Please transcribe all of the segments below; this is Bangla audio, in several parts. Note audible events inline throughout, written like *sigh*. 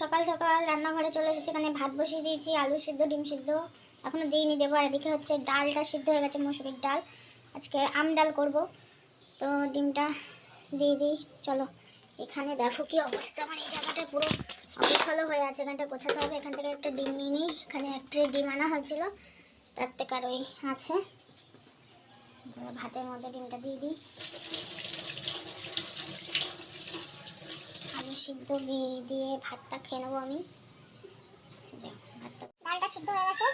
সকাল সকাল রান্নাঘরে চলে এসেছি, এখানে ভাত বসিয়ে দিয়েছি, আলু সিদ্ধ, ডিম সিদ্ধ। এখনও দিইনি, দেবো আর এদিকে হচ্ছে ডালটা সিদ্ধ হয়ে গেছে, মসুরির ডাল। আজকে আম ডাল করব। তো ডিমটা দিয়ে দিই, চলো। এখানে দেখো কি অবস্থা আমার এই জায়গাটা পুরো অবিছলো হয়ে আছে, এখানটা গোছাতে হবে। এখান থেকে একটা ডিম নিয়ে নিই, এখানে একটা ডিম আনা হয়েছিল, তার থেকে আর ওই আছে। ভাতের মধ্যে ডিমটা দিয়ে দিই আলু সিদ্ধ দিয়ে ভাতটা খেয়ে নেব আমি। ভাতটা ডালটা সিদ্ধ হয়ে গেছে।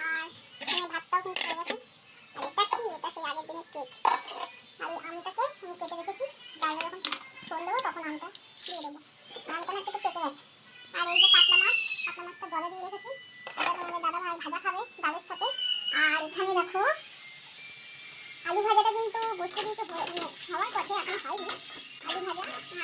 আর এখানে ভাতটাও কিন্তু হয়ে গেছে। আর এটা কি? এটা সেই আগের দিনের কেক আর আমটাকে আমি কেটে রেখেছি। ডালটা যখন ফোন দেবো, তখন আমটা দিয়ে দেবো। আমটা না একটু পেকে গেছে। আর এই যে কাতলা মাছ, কাতলা মাছটা জলে দিয়ে রেখেছি। এটা তোমাদের দাদা ভাই ভাজা খাবে ডালের সাথে। আর এখানে দেখো, আলু ভাজাটা কিন্তু বসিয়ে দিয়েছে হয়ে- মানে হওয়ার পথে এখন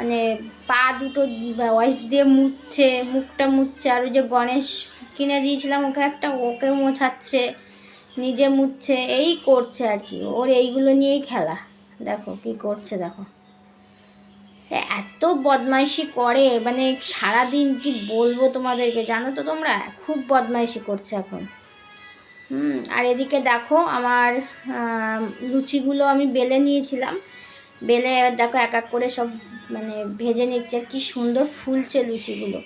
মানে পা দুটো ওয়াইপস দিয়ে মুছছে, মুখটা মুছছে, আর ওই যে গণেশ কিনে দিয়েছিলাম, ওকে একটা, ওকে মোছাচ্ছে, নিজে মুছছে, এই করছে আর কি। ওর এইগুলো নিয়েই খেলা। দেখো কি করছে, দেখো। এত বদমাইশি করে মানে সারাদিন কি বলব তোমাদেরকে, জানো তো তোমরা? খুব বদমাইশি করছে এখন। আর এদিকে দেখো আমার লুচিগুলো আমি বেলে নিয়েছিলাম। বেলে এবার দেখো এক এক করে সব মানে ভেজে নিচ্ছে আর কি সুন্দর ফুলছে লুচিগুলো।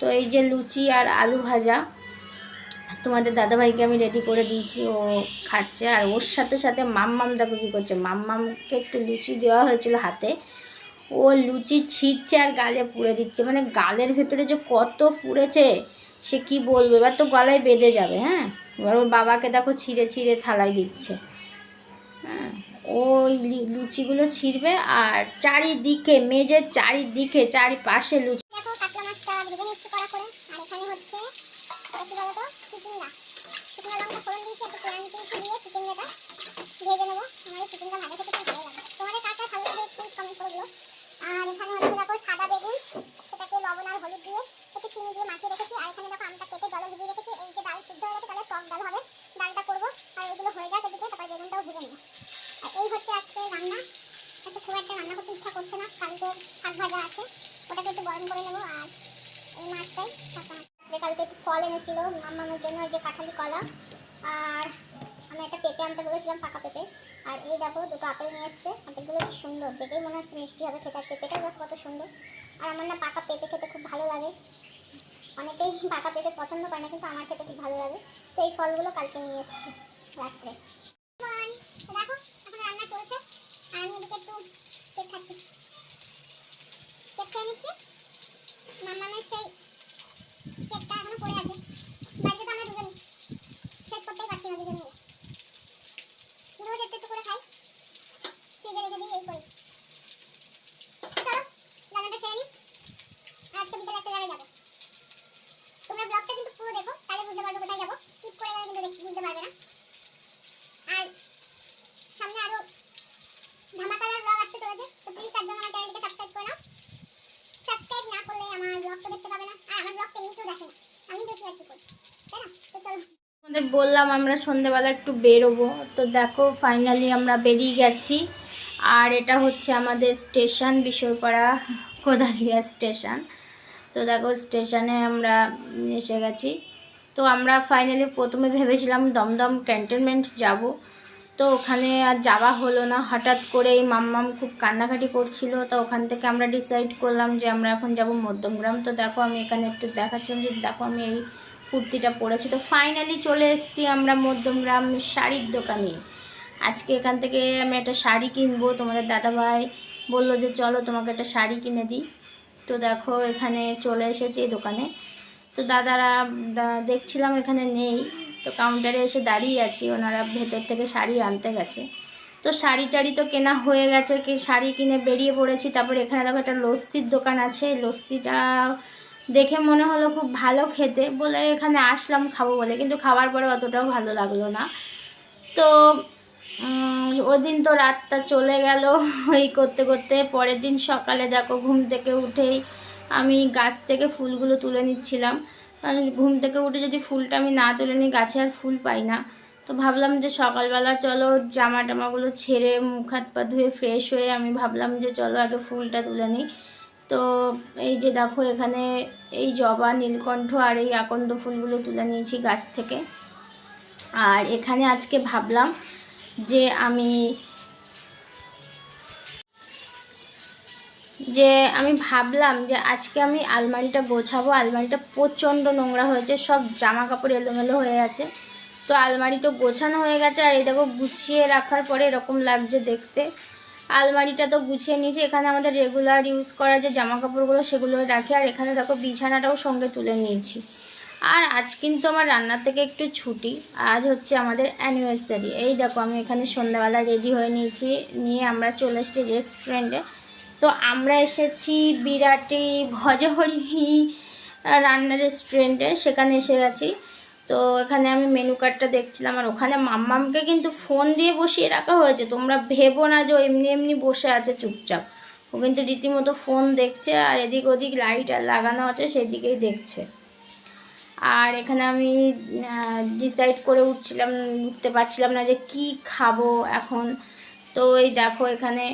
তো এই যে লুচি আর আলু ভাজা, তোমাদের দাদাভাইকে আমি রেডি করে দিয়েছি, ও খাচ্ছে। আর ওর সাথে সাথে মাম্মাম দেখো কী করছে, মাম্মামকে একটু লুচি দেওয়া হয়েছিল হাতে। ও লুচি ছিঁড়ছে আর গালে পুড়ে দিচ্ছে। মানে গালের ভেতরে যে কত পুড়েছে, সে কি বলবে? এবার তো গলায় বেঁধে যাবে হ্যাঁ? এবার ওর বাবাকে দেখো ছিঁড়ে ছিঁড়ে থালায় দিচ্ছে। ওই লুচিগুলো ছিঁড়বে আর চারিদিকে মেজের চারিদিকে, চারিপাশে লুচি। আর এখানে হচ্ছে দেখো, সাদা বেগুন, সেটাকে লবণ আর হলুদ দিয়ে একটু চিনি দিয়ে মাখিয়ে রেখেছি। আর এখানে দেখো আমটা কেটে জলে ভিজিয়ে রেখেছি এই যে ডাল সিদ্ধ হয়ে গেছে তাহলে টক ডাল হবে ডালটা করব আর এগুলো হয়ে যাক এদিকে তারপর বেগুনটাও ভেজে নেব আর এই হচ্ছে আজকে রান্না আজকে খুব একটা রান্না করতে ইচ্ছা করছে না কালকে শাক ভাজা আছে, ওটাকে একটু গরম করে নেব আর এই মাছটাই যে কালকে একটু ফল এনেছিল মামামের জন্য যে কাঁঠালি কলা, আর আমি একটা পেঁপে আনতে বলেছিলাম, পাকা পেঁপে। আর এই দেখো, দুটো আপেল নিয়ে এসছে। আপেলগুলো কি সুন্দর, দেখেই মনে হচ্ছে মিষ্টি হবে খেতে। আর পেঁপেটা দেখো কত সুন্দর। আর আমার না পাকা পেঁপে খেতে খুব ভালো লাগে। অনেকেই পাকা পেঁপে পছন্দ করে না, কিন্তু আমার খেতে খুব ভালো লাগে। তো এই ফলগুলো কালকে নিয়ে এসেছি, রাত্রে। দেখো, এখন রান্না চলছে। আমি এদিকে একটু খাচ্ছি। খেয়ে নিচ্ছি মামামের সেই কেকটা এখনও পড়ে আছে। বাড়িতে তো আমরা দুজন শেষ করতেই পারছি না দুজন মিলে। রোজ একটু একটু করে খাই। ফ্রিজে রেখে দিই, এই করি। চলো রান্নাটা সেরে নিই। আজকে বিকেলে একটা জায়গায় যাব। তোমরা ব্লগটা কিন্তু পুরো দেখো, তাহলে বুঝতে পারবে কোথায় যাব। স্কিপ করে গেলে কিন্তু বুঝতে পারবে না আর সামনে আরও ধামাকাদার ব্লগ আসতে চলেছে তো প্লিজ তার জন্য আমার চ্যানেলটিকে সাবস্ক্রাইব করে নাও সাবস্ক্রাইব না করলে আমার ব্লগ তো দেখতে পাবে না আর আমার ব্লগ তো এমনি কেউ দেখে না আমি দেখি আর কি করি তাই না তো চলো আমাদের বললাম আমরা সন্ধেবেলা একটু বেরোবো। তো দেখো ফাইনালি আমরা বেরিয়ে গেছি। আর এটা হচ্ছে আমাদের স্টেশন বিশ্বপাড়া কোদালিয়া স্টেশন। তো দেখো, স্টেশনে আমরা এসে গেছি। তো আমরা ফাইনালি প্রথমে ভেবেছিলাম দমদম ক্যান্টনমেন্ট যাব। তো ওখানে আর যাওয়া হলো না। হঠাৎ করে করেই মাম্মাম খুব কান্নাকাটি করছিল। তো ওখান থেকে আমরা ডিসাইড করলাম যে আমরা এখন যাব মধ্যমগ্রাম। তো দেখো, আমি এখানে একটু দেখাচ্ছিলাম যে দেখো, আমি এই কুর্তিটা পরেছি। তো ফাইনালি চলে এসেছি আমরা মধ্যমগ্রাম শাড়ির দোকানে। আজকে এখান থেকে আমি একটা শাড়ি কিনবো। তোমাদের দাদাভাই বলল যে, চলো তোমাকে একটা শাড়ি কিনে দিই। তো দেখো, এখানে চলে এসেছি এই দোকানে। তো দাদারা দেখছিলাম এখানে নেই। তো কাউন্টারে এসে দাঁড়িয়ে আছি। ওনারা ভেতর থেকে শাড়ি আনতে গেছে। তো শাড়ি টাড়ি তো কেনা হয়ে গেছে। কি, শাড়ি কিনে বেরিয়ে পড়েছি। তারপর এখানে দেখো একটা লস্যির দোকান আছে। লস্যিটা দেখে মনে হলো খুব ভালো খেতে বলে এখানে আসলাম, খাব বলে। কিন্তু খাওয়ার পরে অতটাও ভালো লাগল না। তো ওদিন তো রাতটা চলে গেল। *laughs* এই করতে করতে পরের দিন সকালে দেখো ঘুম থেকে উঠেই আমি গাছ থেকে ফুলগুলো তুলে নিচ্ছিলাম। কারণ ঘুম থেকে উঠে যদি ফুলটা আমি না তুলে নিই, গাছে আর ফুল পাই না। তো ভাবলাম যে সকালবেলা চলো জামা টামাগুলো ছেড়ে মুখ হাত পা ধুয়ে ফ্রেশ হয়ে আমি ভাবলাম যে চলো আগে ফুলটা তুলে নিই। তো এই যে দেখো এখানে এই জবা, নীলকণ্ঠ আর এই আকন্দ ফুলগুলো তুলে নিয়েছি গাছ থেকে। আর এখানে আজকে ভাবলাম যে আমি যে আমি ভাবলাম যে আজকে আমি আলমারিটা গোছাবো। আলমারিটা প্রচণ্ড নোংরা হয়েছে, সব জামা কাপড় এলোমেলো হয়ে আছে। তো আলমারি তো গোছানো হয়ে গেছে আর এই দেখো গুছিয়ে রাখার পরে এরকম লাগছে দেখতে। আলমারিটা তো গুছিয়ে নিয়েছি। এখানে আমাদের রেগুলার ইউজ করা যে জামা কাপড়গুলো সেগুলো রাখি। আর এখানে দেখো বিছানাটাও সঙ্গে তুলে নিয়েছি। আর আজ কিন্তু আমার রান্নার থেকে একটু ছুটি। আজ হচ্ছে আমাদের অ্যানিভার্সারি এই দেখো আমি এখানে সন্ধ্যাবেলা রেডি হয়ে নিয়েছি। নিয়ে আমরা চলে এসেছি রেস্টুরেন্টে তো আমরা এসেছি বিরাটি ভজহরি রান্না রেস্টুরেন্টে সেখানে এসে গেছি। তো এখানে আমি মেনু কার্ডটা দেখছিলাম আর ওখানে মাম্মামকে কিন্তু ফোন দিয়ে বসিয়ে রাখা হয়েছে। তোমরা ভেবো না যে এমনি এমনি বসে আছে চুপচাপ। ও কিন্তু রীতিমতো ফোন দেখছে আর এদিক ওদিক লাইট আর লাগানো আছে, সেদিকেই দেখছে। আর এখানে আমি ডিসাইড করে উঠছিলাম, উঠতে পারছিলাম না যে কি খাব এখন। তো এই দেখো এখানে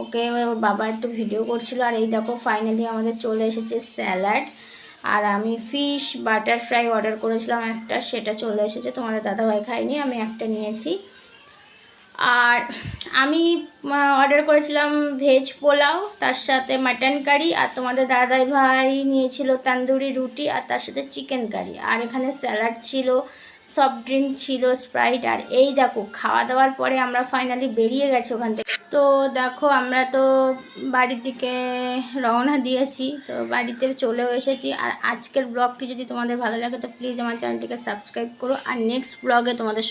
ওকে ওর বাবা একটু ভিডিও করছিল আর এই দেখো ফাইনালি আমাদের চলে এসেছে স্যালাড আর আমি ফিশ বাটার ফ্রাই অর্ডার করেছিলাম একটা, সেটা চলে এসেছে, তোমাদের দাদাভাই খায়নি, আমি একটা নিয়েছি। আর আমি অর্ডার করেছিলাম ভেজ পোলাও, তার সাথে মাটন কারি আর তোমাদের দাদাই ভাই নিয়েছিল তান্দুরি রুটি, আর তার সাথে চিকেন কারি আর এখানে স্যালাড ছিল সফট ড্রিঙ্ক ছিল স্প্রাইট আর এই দেখো, খাওয়া দাওয়ার পরে আমরা ফাইনালি বেরিয়ে গেছি ওখান থেকে। তো দেখো আমরা তো বাড়ির দিকে রওনা দিয়েছি, তো বাড়িতে চলেও এসেছি। আর আজকের ব্লগটি যদি তোমাদের ভালো লাগে, তো প্লিজ আমার চ্যানেলটিকে সাবস্ক্রাইব করো। আর নেক্সট ব্লগে তোমাদের